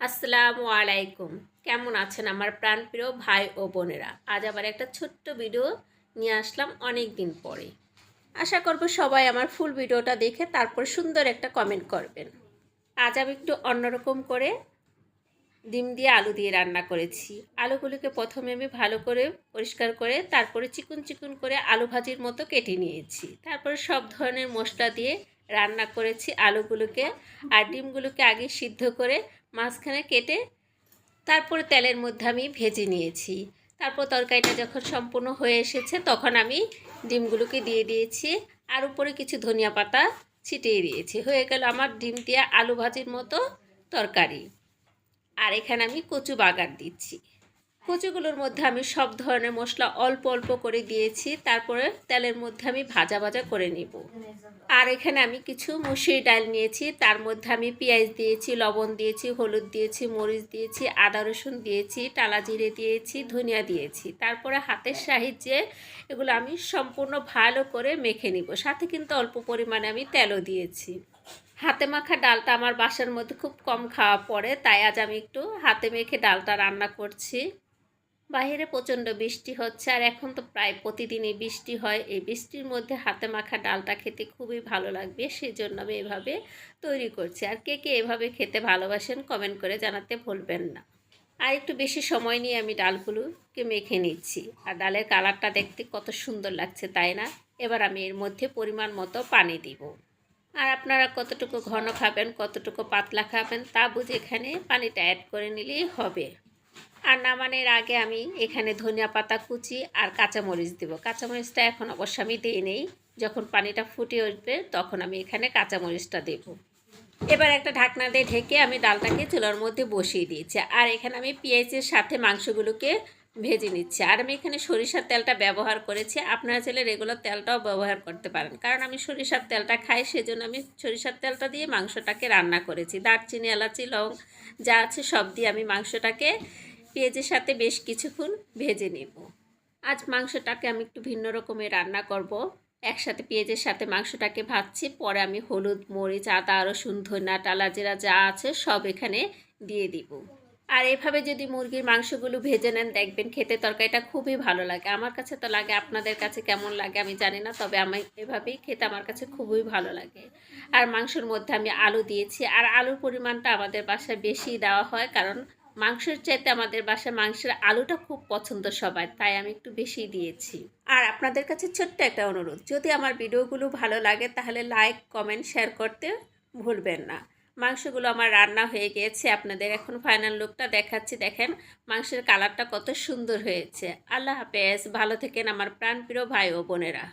আসসালামু আলাইকুম। কেমন আছেন আমার প্রাণপ্রিয় ভাই ও বোনেরা? আজ আবার একটা ছোট্ট ভিডিও নিয়ে আসলাম অনেক দিন পরে। আশা করব সবাই আমার ফুল ভিডিওটা দেখে তারপর সুন্দর একটা কমেন্ট করবেন। আজ আমি একটু অন্যরকম করে ডিম দিয়ে আলু দিয়ে রান্না করেছি। আলুগুলোকে প্রথমে আমি ভালো করে পরিষ্কার করে তারপরে চিকুন চিকুন করে আলু ভাজির মতো কেটে নিয়েছি। তারপরে সব ধরনের মশলা দিয়ে রান্না করেছি আলুগুলোকে। আর ডিমগুলোকে আগে সিদ্ধ করে মাঝখানে কেটে তারপরে তেলের মধ্যে আমি ভেজে নিয়েছি। তারপর তরকারিটা যখন সম্পূর্ণ হয়ে এসেছে, তখন আমি ডিমগুলোকে দিয়ে দিয়েছি। আর উপরে কিছু ধনিয়া পাতা ছিটিয়ে দিয়েছি। হয়ে গেল আমার ডিম দিয়ে আলু ভাজির মতো তরকারি। আর এখানে আমি কচু বাগার দিচ্ছি। কচুগুলোর মধ্যে আমি সব ধরনের মশলা অল্প অল্প করে দিয়েছি। তারপরে তেলের মধ্যে আমি ভাজা ভাজা করে নিব। আর এখানে আমি কিছু মুসুরি ডাল নিয়েছি। তার মধ্যে আমি পেঁয়াজ দিয়েছি, লবণ দিয়েছি, হলুদ দিয়েছি, মরিচ দিয়েছি, আদা রসুন দিয়েছি, টালা জিরে দিয়েছি, ধনিয়া দিয়েছি। তারপরে হাতের সাহায্যে এগুলো আমি সম্পূর্ণ ভালো করে মেখে নিব। সাথে কিন্তু অল্প পরিমাণে আমি তেলও দিয়েছি। হাতে মাখা ডালটা আমার বাসার মধ্যে খুব কম খাওয়া পড়ে, তাই আজ আমি একটু হাতে মেখে ডালটা রান্না করছি। বাইরে প্রচণ্ড বৃষ্টি হচ্ছে আর এখন তো প্রায় প্রতিদিনই বৃষ্টি হয়। এই বৃষ্টির মধ্যে হাতে মাখা ডালটা খেতে খুবই ভালো লাগবে সেই জন্য আমি এভাবে তৈরি করছি। আর কে কে এভাবে খেতে ভালোবাসেন কমেন্ট করে জানাতে ভুলবেন না। আর একটু বেশি সময় নিয়ে আমি ডালগুলোকে মেখে নিচ্ছি। আর ডালের কালারটা দেখতে কত সুন্দর লাগছে, তাই না? এবার আমি এর মধ্যে পরিমাণ মতো পানি দিব। আর আপনারা কতটুকু ঘন খাবেন, কতটুকু পাতলা খাবেন, তা বুঝে এখানে পানিটা অ্যাড করে নিলেই হবে। আর নামানোর আগে আমি এখানে ধনিয়া পাতা কুচি আর কাঁচামরিচ দেব। কাঁচামরিচটা এখন অবশ্য আমি দিই নেই। যখন পানিটা ফুটে উঠবে, তখন আমি এখানে কাঁচামরিচটা দেব। এবার একটা ঢাকনা দিয়ে ঢেকে আমি ডালটাকে চুলার মধ্যে বসিয়ে দিয়েছি। আর এখানে আমি পেঁয়াজের সাথে মাংসগুলোকে ভেজে নিচ্ছি। আর আমি এখানে সরিষার তেলটা ব্যবহার করেছি। আপনারা চাইলে রেগুলার তেলটাও ব্যবহার করতে পারেন। কারণ আমি সরিষার তেলটা খাই, সেজন্য আমি সরিষার তেলটা দিয়ে মাংসটাকে রান্না করেছি। দারচিনি, এলাচি, লং যা আছে সব দিয়ে আমি মাংসটাকে পেঁয়াজের সাথে বেশ কিছুক্ষণ ভেজে নেব। আজ মাংসটাকে আমি একটু ভিন্ন রকমের রান্না করব। একসাথে পেঁয়াজের সাথে মাংসটাকে ভাজছি, পরে আমি হলুদ, মরিচ, আদা রসুন ধনা টালা জিরা যা আছে সব এখানে দিয়ে দিব। আর এভাবে যদি মুরগির মাংসগুলো ভেজে নেন, দেখবেন খেতে তরকারিটা খুবই ভালো লাগে। আমার কাছে তো লাগে, আপনাদের কাছে কেমন লাগে আমি জানি না, তবে আমি এভাবেই খেতে আমার কাছে খুবই ভালো লাগে। আর মাংসের মধ্যে আমি আলু দিয়েছি, আর আলুর পরিমাণটা আমাদের বাসায় বেশি দেওয়া হয়, কারণ মাংসের চাইতে আমাদের বাসায় মাংসের আলুটা খুব পছন্দ সবার, তাই আমি একটু বেশি দিয়েছি। আর আপনাদের কাছে ছোট্ট একটা অনুরোধ, যদি আমার ভিডিওগুলো ভালো লাগে তাহলে লাইক, কমেন্ট, শেয়ার করতে ভুলবেন না। মাংসগুলো আমার রান্না হয়ে গিয়েছে, আপনাদের এখন ফাইনাল লুকটা দেখাচ্ছি, দেখেন মাংসের কালারটা কত সুন্দর হয়েছে। আল্লাহ হাফেজ, ভালো থেকেন আমার প্রাণপ্রিয় ভাই ও বোনেরা।